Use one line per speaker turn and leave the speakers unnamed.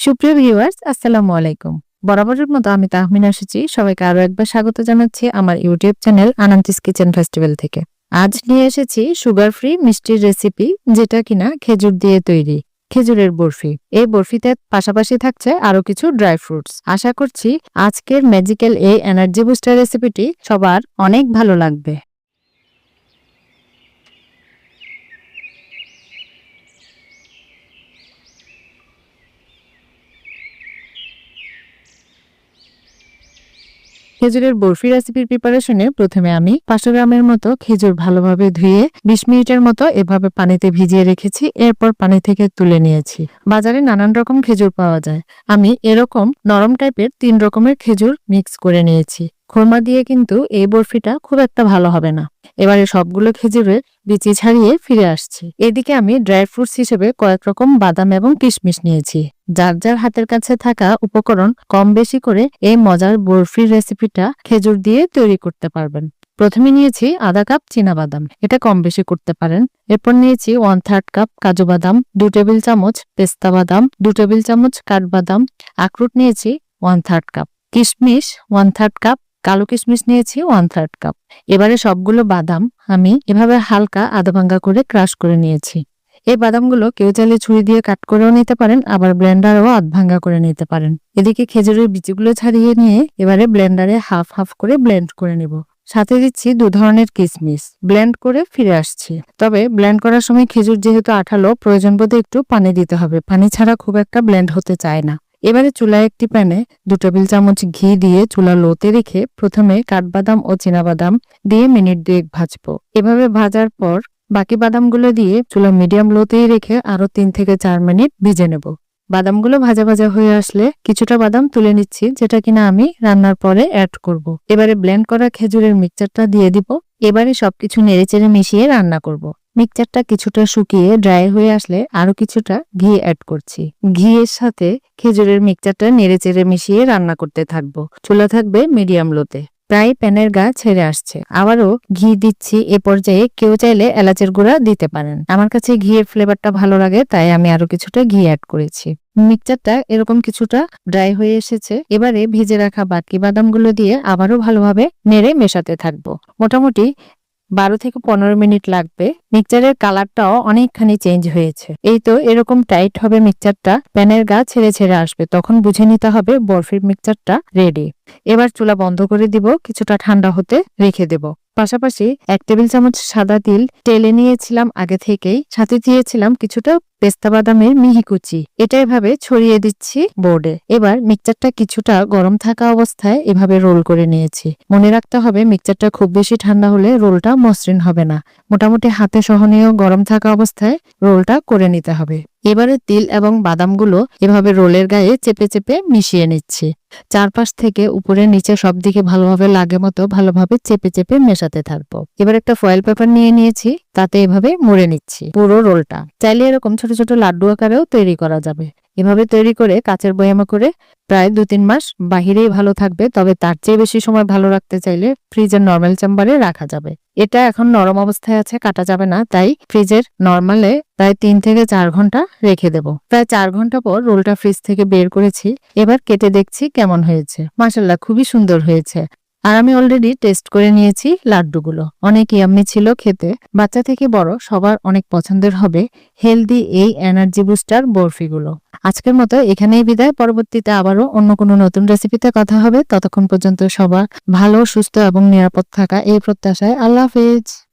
সুপ্রিয় ভিউয়ার্স আসসালামু আলাইকুম। বরাবরের মতো আমি তাহমিনা এসেছি। সবাইকে আরও একবার স্বাগত জানাচ্ছি আমার ইউটিউব চ্যানেল আনান্তিস কিচেন ফেস্টিভ্যাল থেকে। আজ নিয়ে এসেছি সুগার ফ্রি মিষ্টির রেসিপি যেটা কিনা খেজুর দিয়ে তৈরি, খেজুরের বরফি। এই বরফিতে পাশাপাশি থাকছে আরও কিছু ড্রাই ফ্রুটস আশা করছি আজকের ম্যাজিক্যাল এই এনার্জি বুস্টার রেসিপিটি সবার অনেক ভালো লাগবে। খেজুরের বরফি রেসিপির প্রিপারেশনে প্রথমে আমি পাঁচশো গ্রামের মতো খেজুর ভালোভাবে ধুয়ে বিশ মিনিটের মতো এভাবে পানিতে ভিজিয়ে রেখেছি। এরপর পানি থেকে তুলে নিয়েছি। বাজারে নানান রকম খেজুর পাওয়া যায়। আমি এরকম নরম টাইপের তিন রকমের খেজুর মিক্স করে নিয়েছি। খোরমা দিয়ে কিন্তু এই বরফিটা খুব একটা ভালো হবে না। এবারে সবগুলো খেজুরের বিচি ছাড়িয়ে ফিরে আসছি। এদিকে আমি ড্রাই ফ্রুটস হিসেবে কয়েক রকম বাদাম এবং কিশমিশ নিয়েছি। যার যার হাতের কাছে থাকা উপকরণ কম বেশি করে এই মজার বরফির রেসিপিটা খেজুর দিয়ে তৈরি করতে পারবেন। প্রথমে নিয়েছি আধা কাপ বাদাম। এটা কম বেশি করতে পারেন। এরপর নিয়েছি ওয়ান থার্ড কাপ কাজু বাদাম, দু টেবিল চামচ পেস্তা বাদাম, দু টেবিল চামচ কাঠবাদাম আখরুট নিয়েছি ওয়ান থার্ড কাপ। কিশমিশ ওয়ান থার্ড কাপ কালো কিশমিশ নিয়েছি ওয়ান থার্ড কাপ এবারে সবগুলো বাদাম আমি এভাবে হালকা আধা ভাঙ্গা করে ক্রাশ করে নিয়েছি। এই বাদামগুলো কেউ চাইলে ছুরি দিয়ে কাট করেও নিতে পারেন, আবার ব্লেন্ডারও আধ ভাঙ্গা করে নিতে পারেন। এদিকে খেজুরের বিচিগুলো ছাড়িয়ে নিয়ে এবারে ব্লেন্ডারে হাফ হাফ করে ব্লেন্ড করে নিব। সাথে দিচ্ছি দু ধরনের কিসমিস ব্লেন্ড করে ফিরে আসছি। তবে ব্লেন্ড করার সময় খেজুর যেহেতু আঠালো, প্রয়োজন বোধে একটু পানি দিতে হবে। পানি ছাড়া খুব একটা ব্লেন্ড হতে চায় না। এবারে চুলায় একটি প্যানে দু টেবিল চামচ ঘি দিয়ে চুলা লোতে রেখে প্রথমে কাঠবাদাম ও বাদাম দিয়ে মিনিট দুয়েক ভাজবো এভাবে ভাজার পর বাকি বাদামগুলো দিয়ে চুলা মিডিয়াম লোতেই রেখে আরও তিন থেকে চার মিনিট ভিজে নেব বাদামগুলো ভাজা ভাজা হয়ে আসলে কিছুটা বাদাম তুলে নিচ্ছি, যেটা কিনা আমি রান্নার পরে অ্যাড করব। এবারে ব্লেন্ড করা খেজুরের মিক্সচারটা দিয়ে দিব এবারে সবকিছু নেড়েচেড়ে মিশিয়ে রান্না করব। মিক্সচারটা কিছুটা শুকিয়ে ড্রাই হয়ে আসলে আরও কিছুটা ঘি অ্যাড করছি। ঘিয়ের সাথে খেজুরের মিক্সচারটা নেড়েচেড়ে মিশিয়ে রান্না করতে থাকব। চুলা থাকবে মিডিয়াম লোতে প্রায় প্যানের গা ছেড়ে আসছে। আবারও ঘি দিচ্ছি এ পর্যায়ে কেউ চাইলে এলাচের গুঁড়া দিতে পারেন। আমার কাছে ঘিয়ের ফ্লেভারটা ভালো লাগে, তাই আমি আরও কিছুটা ঘি অ্যাড করেছি। মিক্সচারটা এরকম কিছুটা ড্রাই হয়ে এসেছে। এবারে ভেজে রাখা বাকি বাদামগুলো দিয়ে আবারও ভালোভাবে নেড়ে মেশাতে থাকব। মোটামুটি বারো থেকে পনেরো মিনিট লাগবে। মিক্সারের কালারটাও অনেকখানি চেঞ্জ হয়েছে। এই তো এরকম টাইট হবে মিক্সারটা প্যানের গা ছেড়ে ছেড়ে আসবে। তখন বুঝে নিতে হবে বরফির মিক্সচারটা রেডি। এবার চুলা বন্ধ করে দিব। কিছুটা ঠান্ডা হতে রেখে দেব। পাশাপাশি এক টেবিল চামচ সাদা তিল টেলে নিয়েছিলাম আগে থেকেই। সাথে দিয়েছিলাম কিছুটা পেস্তা বাদামের মিহি কুচি। এটা এভাবে ছড়িয়ে দিচ্ছি বোর্ডে। এবার মিক্সচারটা কিছুটা গরম থাকা অবস্থায় এভাবে রোল করে নিয়েছি। মনে রাখতে হবে মিক্সচারটা খুব বেশি ঠান্ডা হলে রোলটা মসৃণ হবে না। মোটামুটি হাতে সহনীয় গরম থাকা অবস্থায় রোলটা করে নিতে হবে। এবারে তিল এবং বাদামগুলো এভাবে রোলের গায়ে চেপে চেপে মিশিয়ে নিচ্ছি। চারপাশ থেকে উপরে নিচে সব দিকে ভালোভাবে লাগে মতো ভালোভাবে চেপে চেপে মেশাতে থাকব। এবার একটা ফয়েল পেপার নিয়ে নিয়েছি, তাতে এভাবে মুড়ে নিচ্ছি পুরো রোলটা। চাইলে এরকম ছোট ছোট লাড্ডু আকারেও তৈরি করা যাবে। এভাবে তৈরি করে, কাচের বয়ামা করে প্রায় দু তিন মাস বাহিরেই ভালো থাকবে, তবে তার চেয়ে বেশি সময় ভালো রাখতে চাইলে ফ্রিজের নর্মাল চেম্বারে রাখা যাবে। এটা এখন নরম অবস্থায় আছে, কাটা যাবে না, তাই ফ্রিজের নর্মালে প্রায় তিন থেকে চার ঘণ্টা রেখে দেব। প্রায় চার ঘণ্টা পর রোলটা ফ্রিজ থেকে বের করেছি, এবার কেটে দেখছি কেমন হয়েছে। মাসাল্লাহ খুবই সুন্দর হয়েছে। আর আমি অলরেডি টেস্ট করে নিয়েছি লাড্ডুগুলো। অনেক ইয়াম্মি ছিল খেতে। বাচ্চা থেকে বড়, সবার অনেক পছন্দের হবে হেলদি এই এনার্জি বুস্টার বরফিগুলো। আজকের মতো এখানেই বিদায়। পরবর্তীতে আবারও অন্য কোনো নতুন রেসিপিতে কথা হবে। ততক্ষণ পর্যন্ত সবার ভালো, সুস্থ এবং নিরাপদ থাকা এই প্রত্যাশায়। আল্লাহ হাফেজ।